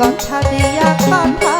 কথা দিয়া কথা।